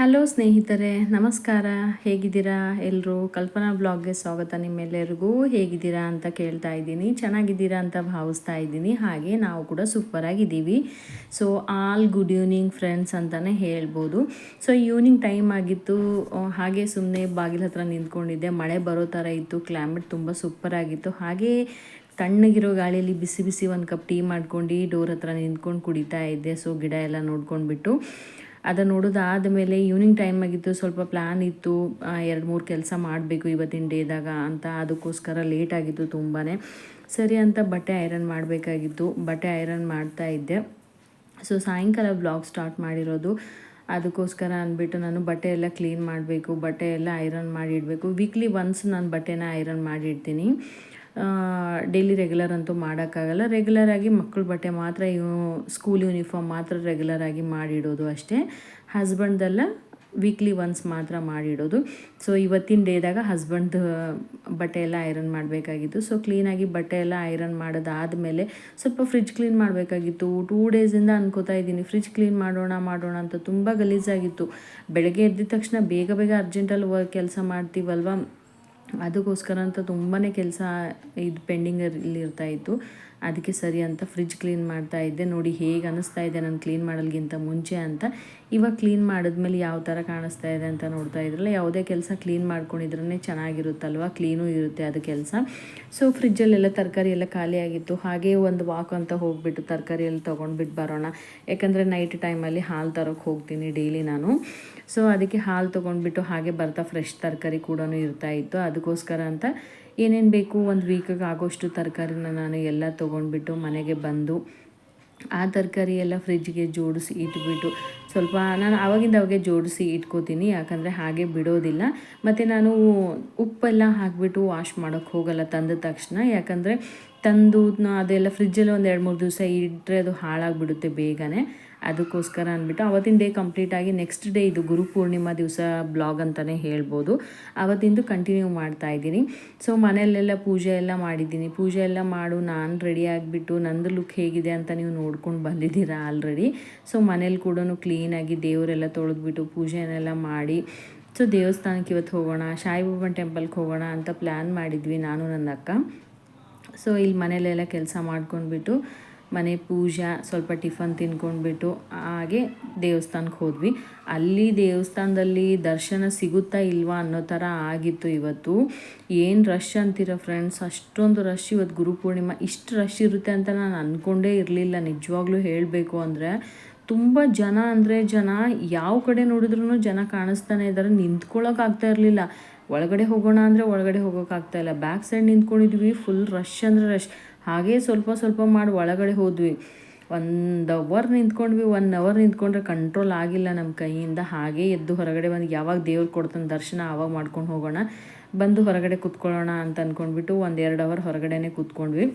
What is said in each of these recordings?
Hello ಸ್ನೇಹಿತರೆ, ನಮಸ್ಕಾರ. ಹೇಗಿದ್ದೀರಾ ಎಲ್ಲರೂ ಕಲ್ಪನಾ ಬ್ಲಾಗ್ಗೆ ಸ್ವಾಗತ ನಿಮ್ಮೆಲ್ಲರಿಗೂ. ಹೇಗಿದ್ದೀರಾ ಅಂತ ಕೇಳ್ತಾ ಇದ್ದೀನಿ. ಚೆನ್ನಾಗಿದ್ದೀರಾ ಅಂತ ಭಾವಿಸ್ತಾ ಇದ್ದೀನಿ. ಹಾಗೆ ನಾವು ಕೂಡ ಸೂಪರಾಗಿದ್ದೀವಿ so all good evening friends ಅಂತಲೇ ಹೇಳ್ಬೋದು. ಸೊ ಈವ್ನಿಂಗ್ ಟೈಮ್ ಆಗಿತ್ತು. ಹಾಗೆ ಸುಮ್ಮನೆ ಬಾಗಿಲ ಹತ್ರ ನಿಂತ್ಕೊಂಡಿದ್ದೆ. ಮಳೆ ಬರೋ ಥರ ಇತ್ತು. ಕ್ಲೈಮೇಟ್ ತುಂಬ ಸೂಪರಾಗಿತ್ತು ಹಾಗೆ ತಣ್ಣಗಿರೋ ಗಾಳಿಯಲ್ಲಿ ಬಿಸಿ ಬಿಸಿ ಒಂದು ಕಪ್ ಟೀ ಮಾಡ್ಕೊಂಡು ಡೋರ್ ಹತ್ರ ನಿಂತ್ಕೊಂಡು ಕುಡಿತಾ ಇದ್ದೆ. ಸೊ ಗಿಡ ಎಲ್ಲ ನೋಡ್ಕೊಂಡ್ಬಿಟ್ಟು. ಅದನ್ನು ನೋಡೋದಾದಮೇಲೆ ಈವ್ನಿಂಗ್ ಟೈಮ್ ಆಗಿತ್ತು, ಸ್ವಲ್ಪ ಪ್ಲ್ಯಾನ್ ಇತ್ತು ಎರಡು ಮೂರು ಕೆಲಸ ಮಾಡಬೇಕು ಇವತ್ತಿನ ಡೇದಾಗ ಅಂತ, ಅದಕ್ಕೋಸ್ಕರ ಲೇಟ್ ಆಗಿತ್ತು ತುಂಬಾ ಸರಿ ಅಂತ ಬಟ್ಟೆ ಐರನ್ ಮಾಡಬೇಕಾಗಿತ್ತು, ಬಟ್ಟೆ ಐರನ್ ಮಾಡ್ತಾ ಇದ್ದೆ. ಸೊ ಸಾಯಂಕಾಲ ಬ್ಲಾಗ್ ಸ್ಟಾರ್ಟ್ ಮಾಡಿರೋದು. ಅದಕ್ಕೋಸ್ಕರ ಅಂದ್ಬಿಟ್ಟು ನಾನು ಬಟ್ಟೆ ಎಲ್ಲ ಕ್ಲೀನ್ ಮಾಡಬೇಕು, ಬಟ್ಟೆ ಎಲ್ಲ ಐರನ್ ಮಾಡಿಡಬೇಕು ವೀಕ್ಲಿ ಒನ್ಸ್ ನಾನು ಬಟ್ಟೆನ ಐರನ್ ಮಾಡಿಡ್ತೀನಿ ಡೈಲಿ ರೆಗ್ಯುಲರ್ ಅಂತೂ ಮಾಡೋಕ್ಕಾಗಲ್ಲ. ರೆಗ್ಯುಲರಾಗಿ ಮಕ್ಕಳ ಬಟ್ಟೆ ಮಾತ್ರ ಇವು ಸ್ಕೂಲ್ ಯೂನಿಫಾರ್ಮ್ ಮಾತ್ರ ರೆಗ್ಯುಲರಾಗಿ ಮಾಡಿಡೋದು ಅಷ್ಟೇ. ಹಸ್ಬೆಂಡ್ದೆಲ್ಲ ವೀಕ್ಲಿ ಒನ್ಸ್ ಮಾತ್ರ ಮಾಡಿಡೋದು. ಸೊ ಇವತ್ತಿನ ಡೇದಾಗ ಹಸ್ಬೆಂಡ್ ಬಟ್ಟೆ ಎಲ್ಲ ಐರನ್ ಮಾಡಬೇಕಾಗಿತ್ತು. ಸೊ ಕ್ಲೀನಾಗಿ ಬಟ್ಟೆ ಎಲ್ಲ ಐರನ್ ಮಾಡೋದಾದಮೇಲೆ ಸ್ವಲ್ಪ ಫ್ರಿಜ್ ಕ್ಲೀನ್ ಮಾಡಬೇಕಾಗಿತ್ತು. ಟೂ ಡೇಸಿಂದ ಅನ್ಕೋತಾ ಇದ್ದೀನಿ. ಫ್ರಿಜ್ ಕ್ಲೀನ್ ಮಾಡೋಣ ಮಾಡೋಣ ಅಂತ ತುಂಬ ಗಲೀಜಾಗಿತ್ತು. ಬೆಳಗ್ಗೆ ಎದ್ದಿದ ತಕ್ಷಣ ಬೇಗ ಬೇಗ ಅರ್ಜೆಂಟಲ್ಲಿ ಕೆಲಸ ಮಾಡ್ತೀವಲ್ವ? ಅದಕ್ಕೋಸ್ಕರ ಅಂತ ತುಂಬಾ ಕೆಲಸ ಇದು ಪೆಂಡಿಂಗಲ್ಲಿ ಇರ್ತಾ ಇತ್ತು. ಅದಕ್ಕೆ ಸರಿ ಅಂತ ಫ್ರಿಜ್ ಕ್ಲೀನ್ ಮಾಡ್ತಾ ಇದ್ದೆ. ನೋಡಿ ಹೇಗೆ ಅನ್ನಿಸ್ತಾ ಇದೆ ನಾನು ಕ್ಲೀನ್ ಮಾಡೋಲ್ಗಿಂತ ಮುಂಚೆ ಅಂತ. ಇವಾಗ ಕ್ಲೀನ್ ಮಾಡಿದ್ಮೇಲೆ ಯಾವ ಥರ ಕಾಣಿಸ್ತಾ ಇದೆ ಅಂತ ನೋಡ್ತಾ ಇದ್ರಲ್ಲ, ಯಾವುದೇ ಕೆಲಸ ಕ್ಲೀನ್ ಮಾಡ್ಕೊಂಡಿದ್ರೇ ಚೆನ್ನಾಗಿರುತ್ತಲ್ವ? ಕ್ಲೀನೂ ಇರುತ್ತೆ ಅದು ಕೆಲಸ. ಸೊ ಫ್ರಿಜ್ಜಲ್ಲೆಲ್ಲ ತರಕಾರಿ ಎಲ್ಲ ಖಾಲಿಯಾಗಿತ್ತು ಹಾಗೆ ಒಂದು ವಾಕ್ ಅಂತ ಹೋಗಿಬಿಟ್ಟು ತರಕಾರಿಯಲ್ಲಿ ತೊಗೊಂಡ್ಬಿಟ್ಟು ಬರೋಣ. ಯಾಕಂದರೆ ನೈಟ್ ಟೈಮಲ್ಲಿ ಹಾಲು ತರೋಕ್ಕೆ ಹೋಗ್ತೀನಿ ಡೈಲಿ ನಾನು. ಸೊ ಅದಕ್ಕೆ ಹಾಲು ತೊಗೊಂಡ್ಬಿಟ್ಟು ಹಾಗೆ ಬರ್ತಾ ಫ್ರೆಶ್ ತರಕಾರಿ ಕೂಡ ಇರ್ತಾ ಇತ್ತು. ಅದಕ್ಕೋಸ್ಕರ ಅಂತ ಏನೇನು ಬೇಕು ಒಂದು ವೀಕಿಗೆ ಆಗೋಷ್ಟು ತರಕಾರಿನ ನಾನು ಎಲ್ಲ ತೊಗೊಂಡ್ಬಿಟ್ಟು ಮನೆಗೆ ಬಂದು ಆ ತರಕಾರಿ ಎಲ್ಲ ಫ್ರಿಜ್ಗೆ ಜೋಡಿಸಿ ಇಟ್ಬಿಟ್ಟು ಸ್ವಲ್ಪ ನಾನು ಆವಾಗಿಂದ ಅವಾಗೆ ಜೋಡಿಸಿ ಇಟ್ಕೋತೀನಿ, ಯಾಕಂದರೆ ಹಾಗೆ ಬಿಡೋದಿಲ್ಲ. ಮತ್ತು ನಾನು ಉಪ್ಪೆಲ್ಲ ಹಾಕಿಬಿಟ್ಟು ವಾಶ್ ಮಾಡೋಕ್ಕೆ ಹೋಗಲ್ಲ ತಂದ ತಕ್ಷಣ, ಯಾಕಂದರೆ ತಂದು ಅದೆಲ್ಲ ಫ್ರಿಜ್ಜಲ್ಲಿ ಒಂದು ಎರಡು ಮೂರು ದಿವಸ ಇಟ್ಟರೆ ಅದು ಹಾಳಾಗಿಬಿಡುತ್ತೆ ಬೇಗನೆ. ಅದಕ್ಕೋಸ್ಕರ ಅಂದ್ಬಿಟ್ಟು ಅವತ್ತಿನ ಡೇ ಕಂಪ್ಲೀಟ್ ಆಗಿ ನೆಕ್ಸ್ಟ್ ಡೇ ಇದು ಗುರು ಪೂರ್ಣಿಮಾ ದಿವಸ ಬ್ಲಾಗ್ ಅಂತಲೇ ಹೇಳ್ಬೋದು. ಆವತ್ತಿಂದು ಕಂಟಿನ್ಯೂ ಮಾಡ್ತಾ ಇದ್ದೀನಿ. ಸೊ ಮನೆಯಲ್ಲೆಲ್ಲ ಪೂಜೆ ಎಲ್ಲ ಮಾಡಿದ್ದೀನಿ. ಪೂಜೆ ಎಲ್ಲ ಮಾಡು, ನಾನು ರೆಡಿ ಆಗಿಬಿಟ್ಟು ನಂದು ಲುಕ್ ಹೇಗಿದೆ ಅಂತ ನೀವು ನೋಡ್ಕೊಂಡು ಬಂದಿದ್ದೀರಾ ಆಲ್ರೆಡಿ ಸೊ ಮನೇಲಿ ಕೂಡ ಕ್ಲೀನಾಗಿ ದೇವರೆಲ್ಲ ತೊಳೆದ್ಬಿಟ್ಟು ಪೂಜೆನೆಲ್ಲ ಮಾಡಿ ಸೊ ದೇವಸ್ಥಾನಕ್ಕೆ ಇವತ್ತು ಹೋಗೋಣ ಶಾಯಿಬಾಬನ್ ಟೆಂಪಲ್ಗೆ ಹೋಗೋಣ ಅಂತ ಪ್ಲ್ಯಾನ್ ಮಾಡಿದ್ವಿ ನಾನು ನನ್ನ ಅಕ್ಕ ಸೊ ಇಲ್ಲಿ ಮನೇಲೆಲ್ಲ ಕೆಲಸ ಮಾಡ್ಕೊಂಡ್ಬಿಟ್ಟು, ಮನೆ ಪೂಜೆ, ಸ್ವಲ್ಪ ಟಿಫನ್ ತಿನ್ಕೊಂಡ್ಬಿಟ್ಟು, ಹಾಗೆ ದೇವಸ್ಥಾನಕ್ಕೆ ಹೋದ್ವಿ. ಅಲ್ಲಿ ದೇವಸ್ಥಾನದಲ್ಲಿ ದರ್ಶನ ಸಿಗುತ್ತಾ ಇಲ್ವಾ ಅನ್ನೋ ಥರ ಆಗಿತ್ತು ಇವತ್ತು. ಏನು ರಶ್ ಅಂತೀರ ಫ್ರೆಂಡ್ಸ್ ಅಷ್ಟೊಂದು ರಶ್ ಇವತ್ತು ಗುರುಪೂರ್ಣಿಮಾ ಇಷ್ಟು ರಶ್ ಇರುತ್ತೆ ಅಂತ ನಾನು ಅಂದ್ಕೊಂಡೇ ಇರಲಿಲ್ಲ. ನಿಜವಾಗ್ಲೂ ಹೇಳಬೇಕು ಅಂದರೆ, ತುಂಬ ಜನ ಅಂದರೆ ಜನ ಯಾವ ಕಡೆ ನೋಡಿದ್ರೂ ಜನ ಕಾಣಿಸ್ತಾನೆ ಇದ್ದಾರೆ. ನಿಂತ್ಕೊಳ್ಳೋಕ್ಕಾಗ್ತಾ ಇರಲಿಲ್ಲ. ಒಳಗಡೆ ಹೋಗೋಣ ಅಂದರೆ ಒಳಗಡೆ ಹೋಗೋಕ್ಕಾಗ್ತಾ ಇಲ್ಲ. ಬ್ಯಾಕ್ ಸೈಡ್ ನಿಂತ್ಕೊಂಡಿದ್ವಿ ಫುಲ್ ರಶ್ ಅಂದರೆ ರಶ್ ಹಾಗೇ ಸ್ವಲ್ಪ ಸ್ವಲ್ಪ ಮಾಡಿ ಒಳಗಡೆ ಹೋದ್ವಿ. ಒಂದು ಅವರ್ ನಿಂತ್ಕೊಂಡ್ವಿ ಒನ್ ಅವರ್ ನಿಂತ್ಕೊಂಡ್ರೆ ಕಂಟ್ರೋಲ್ ಆಗಿಲ್ಲ ನಮ್ಮ ಕೈಯಿಂದ. ಹಾಗೇ ಎದ್ದು ಹೊರಗಡೆ ಬಂದು ಯಾವಾಗ ದೇವ್ರು ಕೊಡ್ತಾನೆ ದರ್ಶನ ಆವಾಗ ಮಾಡ್ಕೊಂಡು ಹೋಗೋಣ. ಬಂದು ಹೊರಗಡೆ ಕೂತ್ಕೊಳ್ಳೋಣ ಅಂತ ಅಂದ್ಕೊಂಡ್ಬಿಟ್ಟು ಒಂದು ಎರಡು ಅವರ್ ಹೊರಗಡೆನೇ ಕೂತ್ಕೊಂಡ್ವಿ.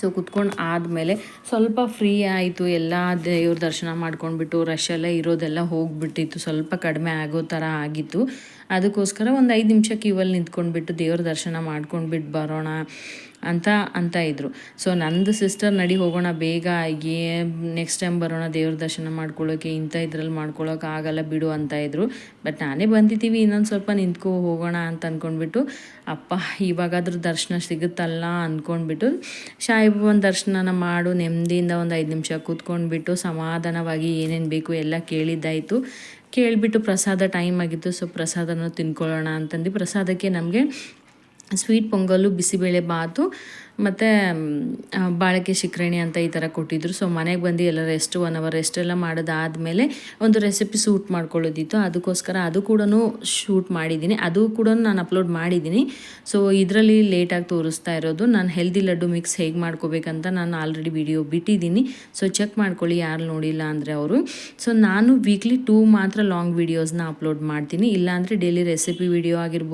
ಸೊ ಕುತ್ಕೊಂಡು ಆದಮೇಲೆ ಸ್ವಲ್ಪ ಫ್ರೀ ಆಯಿತು. ಎಲ್ಲ ದೇವ್ರ ದರ್ಶನ ಮಾಡ್ಕೊಂಡ್ಬಿಟ್ಟು ರಶ್ ಎಲ್ಲ ಇರೋದೆಲ್ಲ ಹೋಗ್ಬಿಟ್ಟಿತ್ತು. ಸ್ವಲ್ಪ ಕಡಿಮೆ ಆಗೋ ಥರ ಆಗಿತ್ತು. ಅದಕ್ಕೋಸ್ಕರ ಒಂದು ಐದು ನಿಮಿಷ ಕ್ಯೂವಲ್ಲಿ ನಿಂತ್ಕೊಂಡ್ಬಿಟ್ಟು ದೇವ್ರ ದರ್ಶನ ಮಾಡ್ಕೊಂಡ್ಬಿಟ್ಟು ಬರೋಣ. ಅಂತ ಅಂತ ಇದ್ರು. ಸೊ ನಂದು ಸಿಸ್ಟರ್ ನಡಿ ಹೋಗೋಣ, ಬೇಗ ಆಗಿ ನೆಕ್ಸ್ಟ್ ಟೈಮ್ ಬರೋಣ, ದೇವ್ರ ದರ್ಶನ ಮಾಡ್ಕೊಳ್ಳೋಕೆ ಇಂಥ ಇದ್ರಲ್ಲಿ ಮಾಡ್ಕೊಳ್ಳೋಕೆ ಆಗಲ್ಲ ಬಿಡು ಅಂತ ಇದ್ರು. ಬಟ್ ನಾನೇ ಬಂದಿದ್ದೀವಿ, ಇನ್ನೊಂದು ಸ್ವಲ್ಪ ನಿಂತ್ಕೊ ಹೋಗೋಣ ಅಂತ ಅಂದ್ಕೊಂಡ್ಬಿಟ್ಟು ಅಪ್ಪ, ಇವಾಗಾದ್ರೂ ದರ್ಶನ ಸಿಗುತ್ತಲ್ಲ ಅಂದ್ಕೊಂಡ್ಬಿಟ್ಟು ಒಂದು ದರ್ಶನನ ಮಾಡು, ನೆಮ್ಮದಿಯಿಂದ ಒಂದು ಐದು ನಿಮಿಷ ಕೂತ್ಕೊಂಡ್ಬಿಟ್ಟು, ಸಮಾಧಾನವಾಗಿ ಏನೇನು ಬೇಕು ಎಲ್ಲ ಕೇಳಿದ್ದಾಯಿತು. ಕೇಳಿಬಿಟ್ಟು ಪ್ರಸಾದ ಟೈಮ್ ಆಗಿತ್ತು ಸೊ ಪ್ರಸಾದನೂ ತಿನ್ಕೊಳ್ಳೋಣ ಅಂತಂದು ಪ್ರಸಾದಕ್ಕೆ ನಮಗೆ ಸ್ವೀಟ್ ಪೊಂಗಲ್ಲು ಬಿಸಿಬೇಳೆ ಬಾತು, ಮತ್ತು ಬಾಳಕೆ ಶಿಕ್ರಣಿ ಅಂತ ಈ ಥರ ಕೊಟ್ಟಿದ್ರು. ಸೊ ಮನೆಗೆ ಬಂದು ಎಲ್ಲ ರೆಸ್ಟ್ ಒನ್ ಅವರ್ ರೆಸ್ಟ್ ಎಲ್ಲ ಮಾಡೋದಾದಮೇಲೆ ಒಂದು ರೆಸಿಪಿ ಸೂಟ್ ಮಾಡ್ಕೊಳ್ಳೋದಿತ್ತು. ಅದಕ್ಕೋಸ್ಕರ ಅದು ಕೂಡ ಶೂಟ್ ಮಾಡಿದ್ದೀನಿ. ಅದು ಕೂಡ ನಾನು ಅಪ್ಲೋಡ್ ಮಾಡಿದ್ದೀನಿ. ಸೊ ಇದರಲ್ಲಿ ಲೇಟಾಗಿ ತೋರಿಸ್ತಾ ಇರೋದು. ನಾನು ಹೆಲ್ದಿ ಲಡ್ಡು ಮಿಕ್ಸ್ ಹೇಗೆ ಮಾಡ್ಕೋಬೇಕಂತ ನಾನು ಆಲ್ರೆಡಿ ವಿಡಿಯೋ ಬಿಟ್ಟಿದ್ದೀನಿ. ಸೊ ಚೆಕ್ ಮಾಡ್ಕೊಳ್ಳಿ ಯಾರು ನೋಡಿಲ್ಲ ಅಂದರೆ ಅವರು. ಸೊ ನಾನು ವೀಕ್ಲಿ ಟೂ ಮಾತ್ರ ಲಾಂಗ್ ವೀಡಿಯೋಸ್ನ ಅಪ್ಲೋಡ್ ಮಾಡ್ತೀನಿ. ಇಲ್ಲಾಂದರೆ ಡೈಲಿ ರೆಸಿಪಿ ವಿಡಿಯೋ ಆಗಿರ್ಬೋದು.